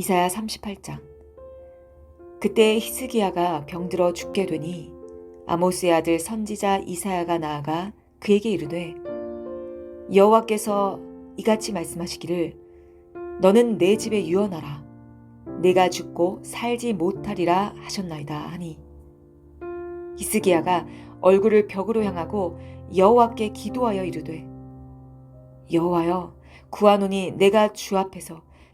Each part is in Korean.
이사야 38장. 그때 히스기야가 병들어 죽게 되니 아모스의 아들 선지자 이사야가 나아가 그에게 이르되 여호와께서 이같이 말씀하시기를 너는 내 집에 유언하라. 내가 죽고 살지 못하리라 하셨나이다 하니. 히스기야가 얼굴을 벽으로 향하고 여호와께 기도하여 이르되 여호와여 구하노니 내가 주 앞에서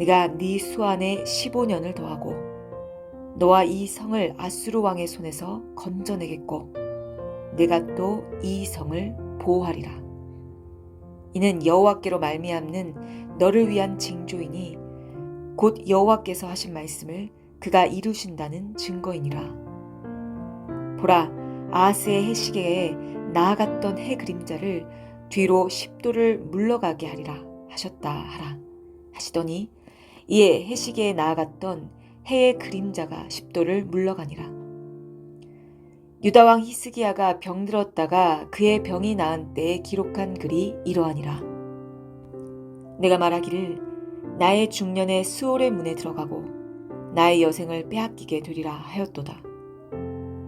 내가 네 수안에 15년을 더하고 너와 이 성을 아수르 왕의 손에서 건져내겠고 내가 또 이 성을 보호하리라. 이는 여호와께로 말미암는 너를 위한 징조이니 곧 여호와께서 하신 말씀을 그가 이루신다는 증거이니라. 보라 아하스의 해시계에 나아갔던 해 그림자를 뒤로 십도를 물러가게 하리라 하셨다 하라 하시더니 이에 해시계에 나아갔던 해의 그림자가 십도를 물러가니라. 유다 왕 히스기야가 병들었다가 그의 병이 나은 때에 기록한 글이 이러하니라. 내가 말하기를 나의 중년에 수월의 문에 들어가고 나의 여생을 빼앗기게 되리라 하였도다.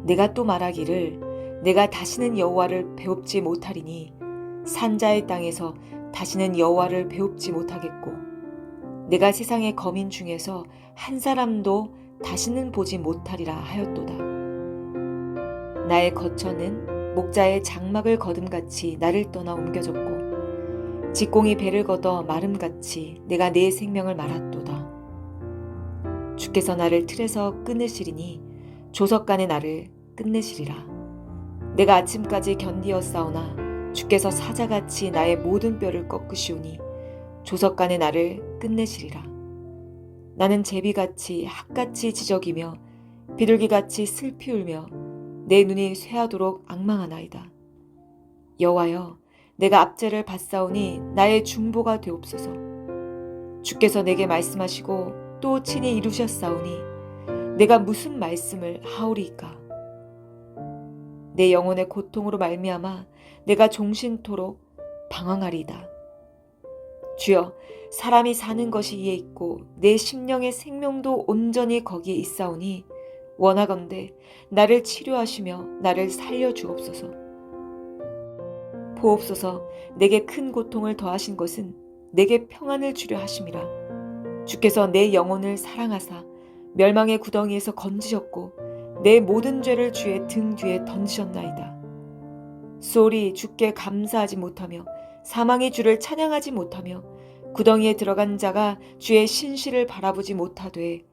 내가 또 말하기를 내가 다시는 여호와를 배웁지 못하리니 산자의 땅에서 다시는 여호와를 배웁지 못하겠고 내가 세상의 거민 중에서 한 사람도 다시는 보지 못하리라 하였도다. 나의 거처는 목자의 장막을 거둠같이 나를 떠나 옮겨졌고 직공이 배를 걷어 마름같이 내가 내 생명을 말았도다. 주께서 나를 틀에서 끊으시리니 조석간에 나를 끝내시리라. 내가 아침까지 견디었사오나 주께서 사자같이 나의 모든 뼈를 꺾으시오니 조석간에 나를 끝내시리라. 나는 제비같이 학같이 지적이며 비둘기같이 슬피 울며 내 눈이 쇠하도록 악망하나이다. 여호와여, 내가 압제를 받사오니 나의 중보가 되옵소서. 주께서 내게 말씀하시고 또 친히 이루셨사오니 내가 무슨 말씀을 하오리이까? 내 영혼의 고통으로 말미암아 내가 종신토록 방황하리이다. 주여 사람이 사는 것이 이에 있고 내 심령의 생명도 온전히 거기에 있사오니 원하건대 나를 치료하시며 나를 살려 주옵소서. 보옵소서 내게 큰 고통을 더하신 것은 내게 평안을 주려 하심이라. 주께서 내 영혼을 사랑하사 멸망의 구덩이에서 건지셨고 내 모든 죄를 주의 등 뒤에 던지셨나이다. 소리 주께 감사하지 못하며 사망의 주를 찬양하지 못하며 구덩이에 들어간 자가 주의 신실을 바라보지 못하되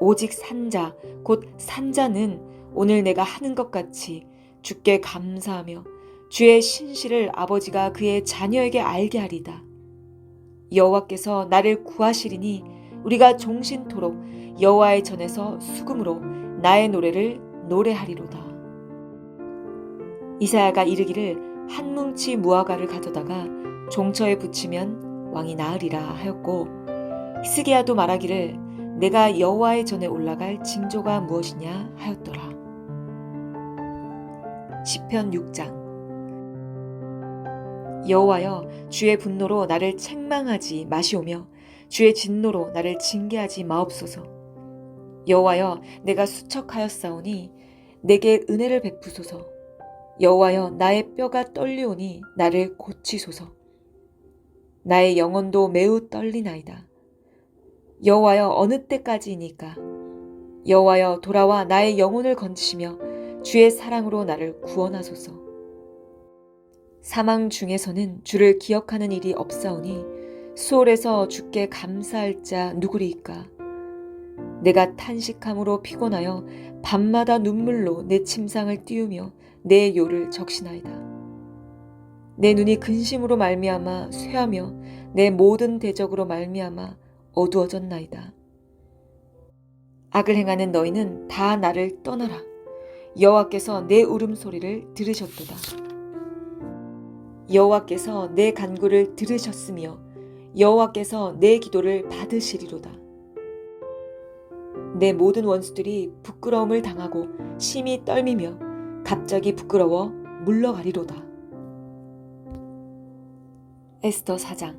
오직 산자 곧 산자는 오늘 내가 하는 것 같이 주께 감사하며 주의 신실을 아버지가 그의 자녀에게 알게 하리다. 여호와께서 나를 구하시리니 우리가 종신토록 여호와의 전에서 수금으로 나의 노래를 노래하리로다. 이사야가 이르기를 한 뭉치 무화과를 가져다가 종처에 붙이면 왕이 나으리라 하였고 히스기야도 말하기를 내가 여호와의 전에 올라갈 징조가 무엇이냐 하였더라. 시편 6장 여호와여 주의 분노로 나를 책망하지 마시오며 주의 진노로 나를 징계하지 마옵소서. 여호와여 내가 수척하였사오니 내게 은혜를 베푸소서. 여호와여 나의 뼈가 떨리오니 나를 고치소서. 나의 영혼도 매우 떨리나이다. 여호와여 어느 때까지이니까 여호와여 돌아와 나의 영혼을 건지시며 주의 사랑으로 나를 구원하소서. 사망 중에서는 주를 기억하는 일이 없사오니 수월에서 주께 감사할 자 누구리이까? 내가 탄식함으로 피곤하여 밤마다 눈물로 내 침상을 띄우며 내 요를 적시나이다. 내 눈이 근심으로 말미암아 쇠하며 내 모든 대적으로 말미암아 어두워졌나이다. 악을 행하는 너희는 다 나를 떠나라. 여호와께서 내 울음소리를 들으셨도다. 여호와께서 내 간구를 들으셨으며 여호와께서 내 기도를 받으시리로다. 내 모든 원수들이 부끄러움을 당하고 심히 떨미며 갑자기 부끄러워 물러가리로다. 에스더 4장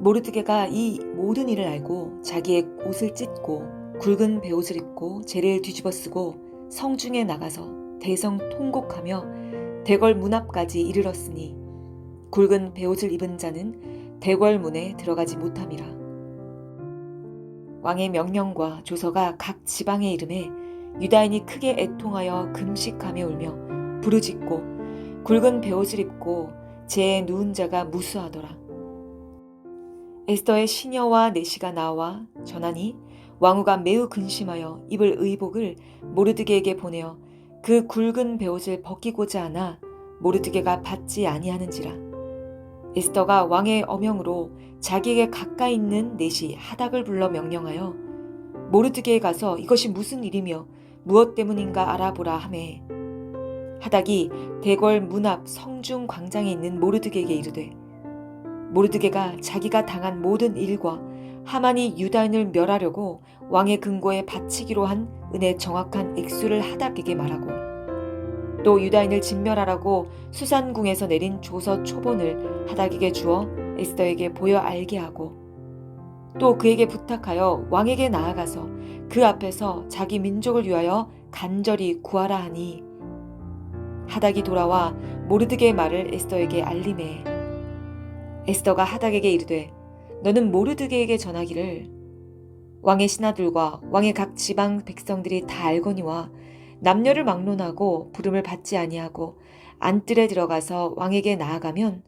모르드게가 이 모든 일을 알고 자기의 옷을 찢고 굵은 베옷을 입고 재를 뒤집어 쓰고 성중에 나가서 대성 통곡하며 대궐 문 앞까지 이르렀으니 굵은 베옷을 입은 자는 대궐 문에 들어가지 못함이라. 왕의 명령과 조서가 각 지방에 이름에 유다인이 크게 애통하여 금식하며 울며 부르짖고 굵은 베옷을 입고 재에 누운 자가 무수하더라. 에스더의 시녀와 내시가 나와 전하니 왕후가 매우 근심하여 입을 의복을 모르드게에게 보내어 그 굵은 베옷을 벗기고자 하나 모르드게가 받지 아니하는지라. 에스더가 왕의 어명으로 자기에게 가까이 있는 넷이 하닥을 불러 명령하여 모르드게에 가서 이것이 무슨 일이며 무엇 때문인가 알아보라 하매. 하닥이 대궐 문 앞 성중 광장에 있는 모르드게에게 이르되 모르드게가 자기가 당한 모든 일과 하만이 유다인을 멸하려고 왕의 근고에 바치기로 한 은혜 정확한 액수를 하닥에게 말하고 또 유다인을 진멸하라고 수산궁에서 내린 조서 초본을 하닥에게 주어 에스더에게 보여 알게 하고 또 그에게 부탁하여 왕에게 나아가서 그 앞에서 자기 민족을 위하여 간절히 구하라 하니. 하닥이 돌아와 모르드게의 말을 에스더에게 알림해. 에스더가 하닥에게 이르되 너는 모르드게에게 전하기를 왕의 신하들과 왕의 각 지방 백성들이 다 알거니와 남녀를 막론하고 부름을 받지 아니하고 안뜰에 들어가서 왕에게 나아가면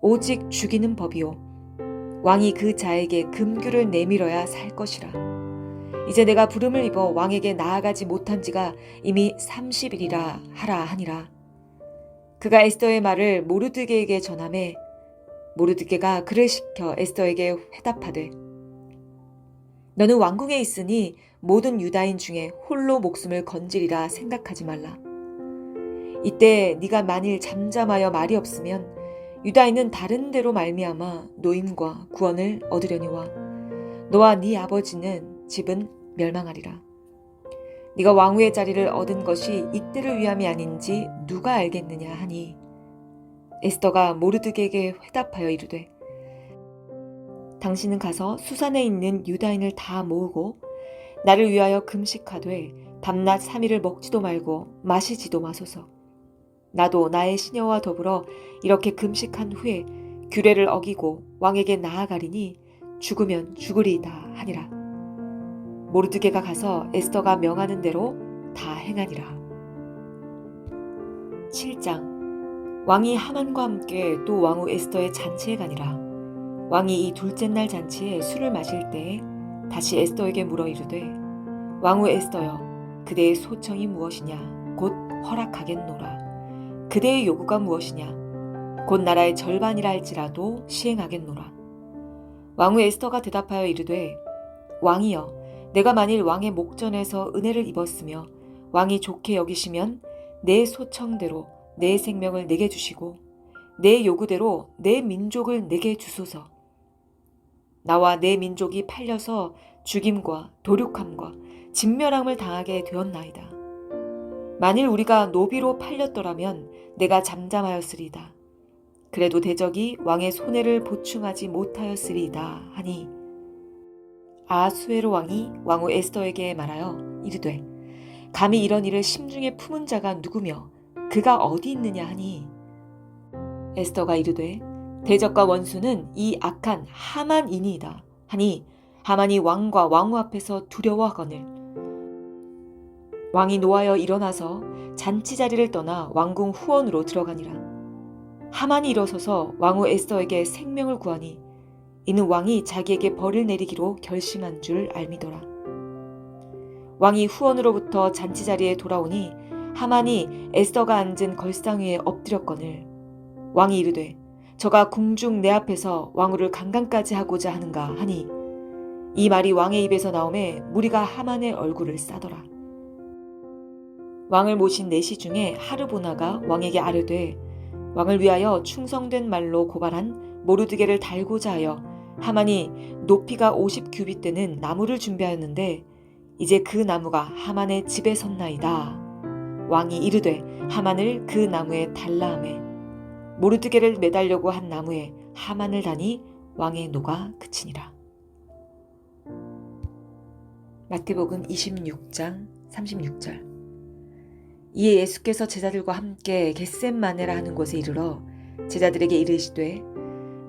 오직 죽이는 법이요. 왕이 그 자에게 금규를 내밀어야 살 것이라 이제 내가 부름을 입어 왕에게 나아가지 못한 지가 이미 30일이라 하라 하니라 그가 에스더의 말을 모르드게에게 전함에 모르드게가 그를 시켜 에스더에게 회답하되 너는 왕궁에 있으니 모든 유다인 중에 홀로 목숨을 건지리라 생각하지 말라. 이때 네가 만일 잠잠하여 말이 없으면 유다인은 다른 데로 말미암아 노임과 구원을 얻으려니와 너와 네 아버지는 집은 멸망하리라. 네가 왕후의 자리를 얻은 것이 이때를 위함이 아닌지 누가 알겠느냐 하니 에스더가 모르드게에게 회답하여 이르되 당신은 가서 수산에 있는 유다인을 다 모으고 나를 위하여 금식하되 밤낮 3일을 먹지도 말고 마시지도 마소서. 나도 나의 시녀와 더불어 이렇게 금식한 후에 규례를 어기고 왕에게 나아가리니 죽으면 죽으리이다 하니라. 모르드게가 가서 에스더가 명하는 대로 다 행하니라. 7장. 왕이 하만과 함께 또 왕후 에스더의 잔치에 가니라. 왕이 이 둘째 날 잔치에 술을 마실 때에 다시 에스더에게 물어 이르되 왕후 에스더여 그대의 소청이 무엇이냐? 곧 허락하겠노라. 그대의 요구가 무엇이냐? 곧 나라의 절반이라 할지라도 시행하겠노라. 왕후 에스더가 대답하여 이르되 왕이여 내가 만일 왕의 목전에서 은혜를 입었으며 왕이 좋게 여기시면 내 소청대로 내 생명을 내게 주시고 내 요구대로 내 민족을 내게 주소서 나와 내 민족이 팔려서 죽임과 도륙함과 진멸함을 당하게 되었나이다. 만일 우리가 노비로 팔렸더라면 내가 잠잠하였으리다. 그래도 대적이 왕의 손해를 보충하지 못하였으리이다 하니 아수에로 왕이 왕후 에스더에게 말하여 이르되 감히 이런 일을 심중에 품은 자가 누구며 그가 어디 있느냐 하니? 에스더가 이르되 대적과 원수는 이 악한 하만이니이다. 하니 하만이 왕과 왕후 앞에서 두려워하거늘. 왕이 노하여 일어나서 잔치 자리를 떠나 왕궁 후원으로 들어가니라. 하만이 일어서서 왕후 에스더에게 생명을 구하니 이는 왕이 자기에게 벌을 내리기로 결심한 줄 알미더라 왕이 후원으로부터 잔치 자리에 돌아오니 하만이 에스더가 앉은 걸상 위에 엎드렸거늘 왕이 이르되 저가 궁중 내 앞에서 왕후를 강간까지 하고자 하는가 하니 이 말이 왕의 입에서 나오매 무리가 하만의 얼굴을 싸더라. 왕을 모신 내시 중에 하르보나가 왕에게 아뢰되 왕을 위하여 충성된 말로 고발한 모르드게를 달고자 하여 하만이 높이가 50 규빗 되는 나무를 준비하였는데 이제 그 나무가 하만의 집에 섰나이다. 왕이 이르되 하만을 그 나무에 달라 하매 모르드게를 매달려고 한 나무에 하만을 다니 왕의 노가 그치니라. 마태복음 26장 36절 이에 예수께서 제자들과 함께 겟셈마네라 하는 곳에 이르러 제자들에게 이르시되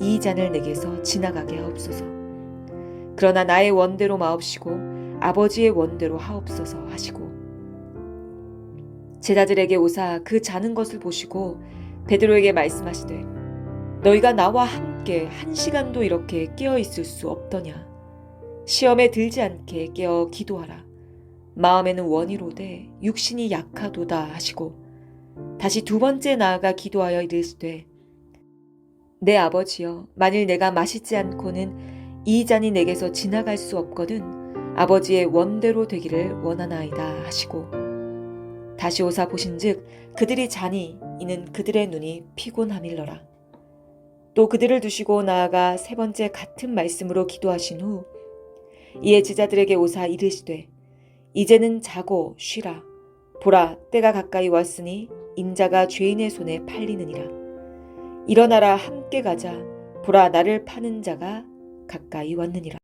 이 잔을 내게서 지나가게 하옵소서. 그러나 나의 원대로 마옵시고 아버지의 원대로 하옵소서 하시고. 제자들에게 오사 그 자는 것을 보시고 베드로에게 말씀하시되 너희가 나와 함께 한 시간도 이렇게 깨어 있을 수 없더냐? 시험에 들지 않게 깨어 기도하라. 마음에는 원이로되 육신이 약하도다 하시고 다시 두 번째 나아가 기도하여 이르시되 내 아버지여 만일 내가 마시지 않고는 이 잔이 내게서 지나갈 수 없거든 아버지의 원대로 되기를 원하나이다 하시고. 다시 오사 보신즉 그들이 자니 이는 그들의 눈이 피곤함일러라. 또 그들을 두시고 나아가 세 번째 같은 말씀으로 기도하신 후 이에 제자들에게 오사 이르시되 이제는 자고 쉬라. 보라 때가 가까이 왔으니 인자가 죄인의 손에 팔리느니라 일어나라 함께 가자. 보라 나를 파는 자가 가까이 왔느니라